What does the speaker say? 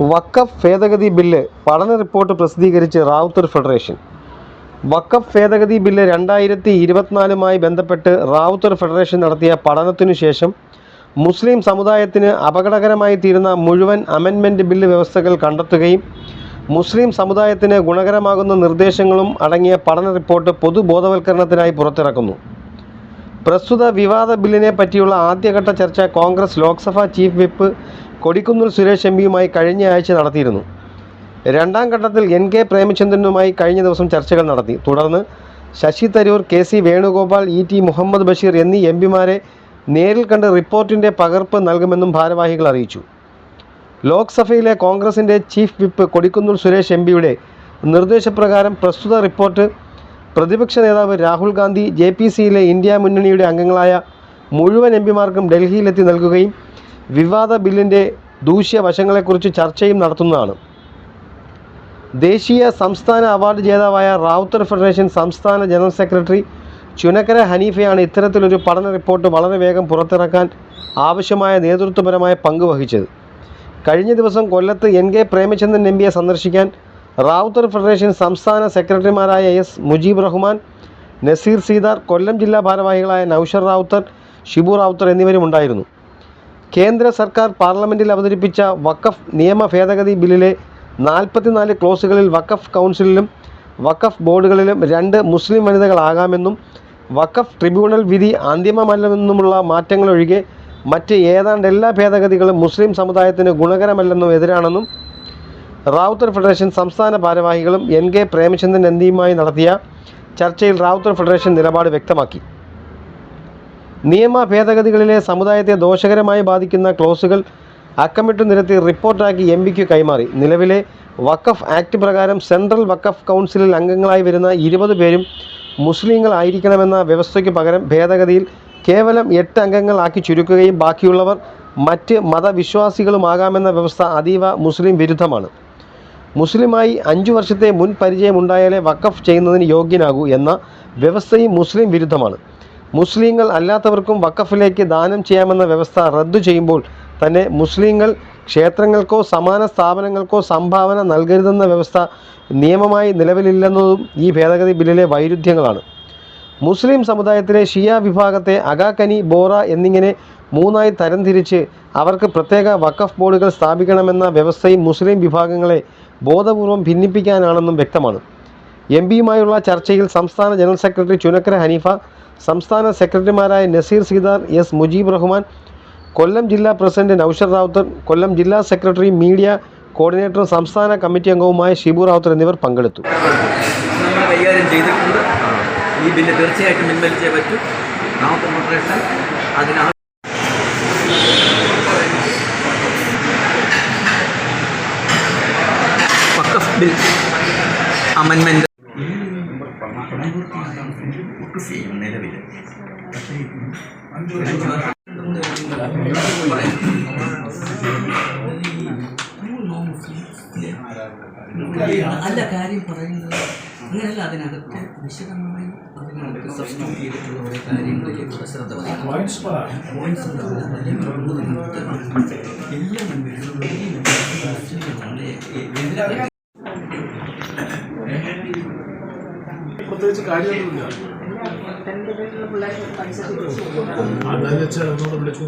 വക്കഫ് ഭേദഗതി ബില്ല് പഠന റിപ്പോർട്ട് പ്രസിദ്ധീകരിച്ച് റാവുത്തർ ഫെഡറേഷൻ. വക്കഫ് ഭേദഗതി ബില്ല് രണ്ടായിരത്തി ഇരുപത്തിനാലുമായി ബന്ധപ്പെട്ട് റാവുത്തർ ഫെഡറേഷൻ നടത്തിയ പഠനത്തിനു ശേഷം മുസ്ലിം സമുദായത്തിന് അപകടകരമായി തീരുന്ന മുഴുവൻ അമെൻമെന്റ് ബില്ല് വ്യവസ്ഥകൾ കണ്ടെത്തുകയും മുസ്ലിം സമുദായത്തിന് ഗുണകരമാകുന്ന നിർദ്ദേശങ്ങളും അടങ്ങിയ പഠന റിപ്പോർട്ട് പൊതുബോധവൽക്കരണത്തിനായി പുറത്തിറക്കുന്നു. പ്രസ്തുത വിവാദ ബില്ലിനെ പറ്റിയുള്ള ആദ്യഘട്ട ചർച്ച Congress Lok Sabha chief whip Kodikunnil Suresh M പിയുമായി കഴിഞ്ഞ ആഴ്ച നടത്തിയിരുന്നു. രണ്ടാം ഘട്ടത്തിൽ എൻ കെ പ്രേമചന്ദ്രനുമായി കഴിഞ്ഞ ദിവസം ചർച്ചകൾ നടത്തി. തുടർന്ന് Shashi Tharoor K C Venugopal E T Muhammad Basheer എന്നീ എം പിമാരെ നേരിൽ കണ്ട് റിപ്പോർട്ടിന്റെ പകർപ്പ് നൽകുമെന്നും ഭാരവാഹികൾ അറിയിച്ചു. ലോക്സഭയിലെ കോൺഗ്രസിന്റെ chief whip Kodikunnil Suresh M പിയുടെ നിർദ്ദേശപ്രകാരം പ്രസ്തുത റിപ്പോർട്ട് പ്രതിപക്ഷ നേതാവ് രാഹുൽ ഗാന്ധി ജെ പി സിയിലെ ഇന്ത്യ മുന്നണിയുടെ അംഗങ്ങളായ മുഴുവൻ എം പിമാർക്കും ഡൽഹിയിലെത്തി നൽകുകയും വിവാദ ബില്ലിന്റെ ദൂഷ്യവശങ്ങളെക്കുറിച്ച് ചർച്ചയും നടത്തുന്നതാണ്. ദേശീയ സംസ്ഥാന അവാർഡ് ജേതാവായ റാവുത്തർ ഫെഡറേഷൻ സംസ്ഥാന ജനറൽ സെക്രട്ടറി ചുനക്കര ഹനീഫയാണ് ഇത്തരത്തിലൊരു പഠന റിപ്പോർട്ട് വളരെ വേഗം പുറത്തിറക്കാൻ ആവശ്യമായ നേതൃത്വപരമായ പങ്ക് വഹിച്ചത്. കഴിഞ്ഞ ദിവസം കൊല്ലത്ത് എൻ കെ പ്രേമചന്ദ്രൻ എം പിയെ സന്ദർശിക്കാൻ റാവുത്തർ ഫെഡറേഷൻ സംസ്ഥാന സെക്രട്ടറിമാരായ എസ് മുജീബ് റഹ്മാൻ നസീർ സീതാർ കൊല്ലം ജില്ലാ ഭാരവാഹികളായ നൌഷർ റാവുത്തർ ഷിബു റാവുത്തർ എന്നിവരും ഉണ്ടായിരുന്നു. കേന്ദ്ര സർക്കാർ പാർലമെന്റിൽ അവതരിപ്പിച്ച വഖഫ് നിയമ ഭേദഗതി ബില്ലിലെ നാൽപ്പത്തിനാല് ക്ലോസുകളിൽ വഖഫ് കൗൺസിലിലും വഖഫ് ബോർഡുകളിലും രണ്ട് മുസ്ലിം വനിതകളാകാമെന്നും വഖഫ് ട്രിബ്യൂണൽ വിധി അന്തിമമല്ലെന്നുമുള്ള മാറ്റങ്ങളൊഴികെ മറ്റ് ഏതാണ്ട് എല്ലാ ഭേദഗതികളും മുസ്ലിം സമുദായത്തിന് ഗുണകരമല്ലെന്നും എതിരാണെന്നും റാവുത്തർ ഫെഡറേഷൻ സംസ്ഥാന ഭാരവാഹികളും എൻ കെ പ്രേമചന്ദ്രൻ എന്നിവയുമായി നടത്തിയ ചർച്ചയിൽ റാവുത്തർ ഫെഡറേഷൻ നിലപാട് വ്യക്തമാക്കി. നിയമ ഭേദഗതികളിലെ സമുദായത്തെ ദോഷകരമായി ബാധിക്കുന്ന ക്ലോസുകൾ അക്കമിട്ട് നിരത്തി റിപ്പോർട്ടാക്കി എം പിക്ക് കൈമാറി. നിലവിലെ വഖഫ് ആക്ട് പ്രകാരം സെൻട്രൽ വഖഫ് കൗൺസിലിൽ അംഗങ്ങളായി വരുന്ന ഇരുപത് പേരും മുസ്ലിങ്ങളായിരിക്കണമെന്ന വ്യവസ്ഥയ്ക്ക് പകരം ഭേദഗതിയിൽ കേവലം എട്ട് അംഗങ്ങളാക്കി ചുരുക്കുകയും ബാക്കിയുള്ളവർ മറ്റ് മതവിശ്വാസികളുമാകാമെന്ന വ്യവസ്ഥ അതീവ മുസ്ലിം വിരുദ്ധമാണ്. മുസ്ലിമായി അഞ്ചു വർഷത്തെ മുൻ പരിചയമുണ്ടായാലേ വഖഫ് ചെയ്യുന്നതിന് യോഗ്യനാകൂ എന്ന വ്യവസ്ഥയും മുസ്ലിം വിരുദ്ധമാണ്. മുസ്ലിങ്ങൾ അല്ലാത്തവർക്കും വക്കഫിലേക്ക് ദാനം ചെയ്യാമെന്ന വ്യവസ്ഥ റദ്ദു ചെയ്യുമ്പോൾ തന്നെ മുസ്ലിങ്ങൾ ക്ഷേത്രങ്ങൾക്കോ സമാന സ്ഥാപനങ്ങൾക്കോ സംഭാവന നൽകരുതെന്ന വ്യവസ്ഥ നിയമമായി നിലവിലില്ലെന്നതും ഈ ഭേദഗതി ബില്ലിലെ വൈരുദ്ധ്യങ്ങളാണ്. മുസ്ലിം സമുദായത്തിലെ ഷിയ വിഭാഗത്തെ അഗാക്കനി ബോറ എന്നിങ്ങനെ മൂന്നായി തരംതിരിച്ച് അവർക്ക് പ്രത്യേക വഖഫ് ബോർഡുകൾ സ്ഥാപിക്കണമെന്ന വ്യവസ്ഥയും മുസ്ലിം വിഭാഗങ്ങളെ ബോധപൂർവം ഭിന്നിപ്പിക്കാനാണെന്നും വ്യക്തമാണ്. എം പിയുമായുള്ള ചർച്ചയിൽ സംസ്ഥാന ജനറൽ സെക്രട്ടറി ചുനക്കര ഹനീഫ സംസ്ഥാന സെക്രട്ടറിമാരായ നസീർ സീതാർ എസ് മുജീബ് റഹ്മാൻ കൊല്ലം ജില്ലാ പ്രസിഡന്റ് നൌഷർ റാവുത്തർ കൊല്ലം ജില്ലാ സെക്രട്ടറി മീഡിയ കോർഡിനേറ്ററും സംസ്ഥാന കമ്മിറ്റി അംഗവുമായ ഷിബു റാവുത്തർ എന്നിവർ പങ്കെടുത്തു. കൈകാര്യം ചെയ്തിട്ടുണ്ട്. ഈ ബില്ല് തീർച്ചയായിട്ടും പിൻവലിച്ചേ പറ്റൂ. നാമത്തെ ഫെഡറേഷൻ അതിനാ ബിൽ. നിലവിൽ അല്ല കാര്യം പറയുന്നത് അങ്ങനെയല്ല അതിനകത്ത് വിശദമായി അതിനകത്ത് സബ്സ്റ്റിറ്റ്യൂട്ട് ചെയ്തിട്ടുള്ള ഓരോ കാര്യങ്ങളിലേക്ക് ശ്രദ്ധ പോയിന്റ്സ് എല്ലാ പ്രത്യേകിച്ച് കാര്യമൊന്നുമില്ല. അതായത് വെച്ചാൽ ഒന്നുകൂടെ വിളിച്ചു.